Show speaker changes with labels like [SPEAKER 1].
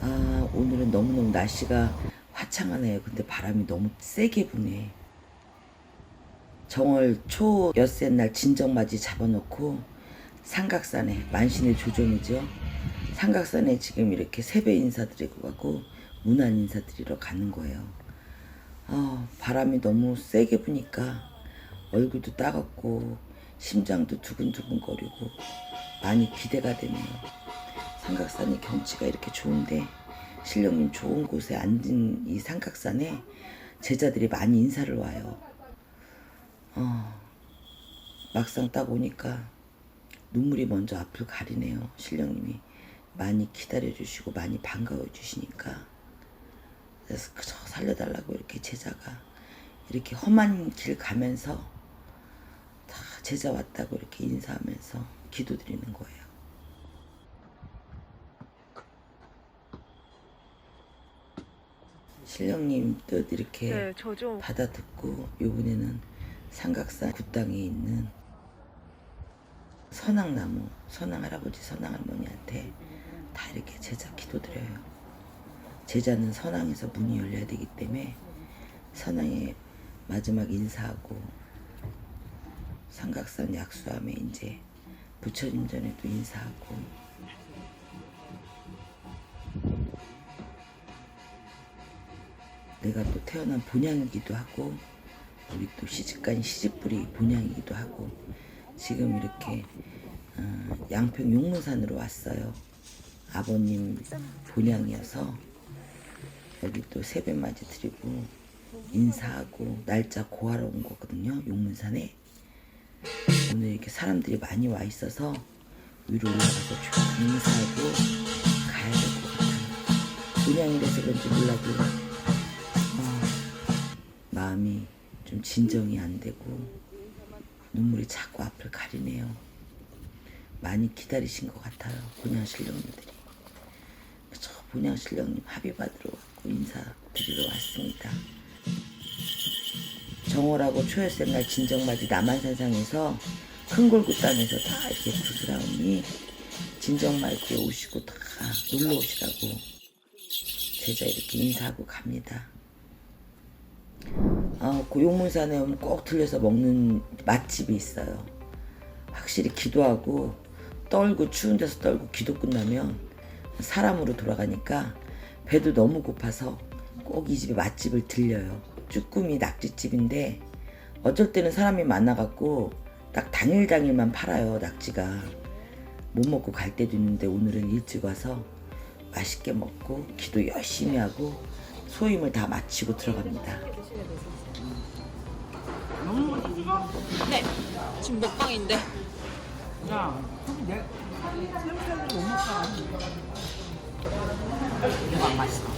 [SPEAKER 1] 아, 오늘은 너무너무 날씨가 화창하네요. 근데 바람이 너무 세게 부네. 정월 초 엿새 날 진정맞이 잡아놓고 삼각산에 만신의 조정이죠. 삼각산에 지금 이렇게 세배 인사드리고 가고 문안 인사드리러 가는 거예요. 아, 바람이 너무 세게 부니까 얼굴도 따갑고 심장도 두근두근거리고 많이 기대가 되네요. 삼각산의 경치가 이렇게 좋은데 신령님 좋은 곳에 앉은 이 삼각산에 제자들이 많이 인사를 와요. 어, 막상 딱 오니까 눈물이 먼저 앞을 가리네요. 신령님이 많이 기다려 주시고 많이 반가워 주시니까 그래서 그저 살려달라고 이렇게 제자가 이렇게 험한 길 가면서 다 제자 왔다고 이렇게 인사하면서 기도드리는 거예요. 신령님 뜻 이렇게
[SPEAKER 2] 네, 저좀
[SPEAKER 1] 받아 듣고 요번에는 삼각산 굿당에 있는 선앙나무 선앙 할아버지 선앙 할머니한테 다 이렇게 제자 기도 드려요. 제자는 선앙에서 문이 열려야 되기 때문에 선앙에 마지막 인사하고 삼각산 약수함에 이제 부처님 전에도 인사하고 내가 또 태어난 본향이기도 하고 우리 또 시집간 시집불이 본향이기도 하고 지금 이렇게 어, 양평 용문산으로 왔어요. 아버님 본향이어서 여기 또 세배 맞이 드리고 인사하고 날짜 고하러 온 거거든요. 용문산에 오늘 이렇게 사람들이 많이 와 있어서 위로 올라가서 좀 인사하고 가야 될 것 같아요. 본향이라서 그런지 몰라도 어, 마음이 좀 진정이 안 되고 눈물이 자꾸 앞을 가리네요. 많이 기다리신 것 같아요. 본향신령님들이. 저 본향신령님 합의 받으러 왔고 인사드리러 왔습니다. 정월하고 초열생 날 진정맞이 남한산상에서 큰 골굿단에서 다 이렇게 구슬하오니 진정맞이에 오시고 다 놀러 오시라고 제자 이렇게 인사하고 갑니다. 어, 그 용문산에 오면 꼭 들려서 먹는 맛집이 있어요. 확실히 기도하고 떨고 추운 데서 떨고 기도 끝나면 사람으로 돌아가니까 배도 너무 고파서 꼭 이 집에 맛집을 들려요. 쭈꾸미 낙지집인데 어쩔 때는 사람이 많아갖고 딱 당일 당일만 팔아요 낙지가 못 먹고 갈 때도 있는데 오늘은 일찍 와서 맛있게 먹고 기도 열심히 하고 소임을 다 마치고 들어갑니다.
[SPEAKER 2] 네, 지금 먹방인데.
[SPEAKER 3] 야, 내,
[SPEAKER 2] 내, 내, 내, 내, 내, 내, 내, 내, 내, 내, 내, 내, 내,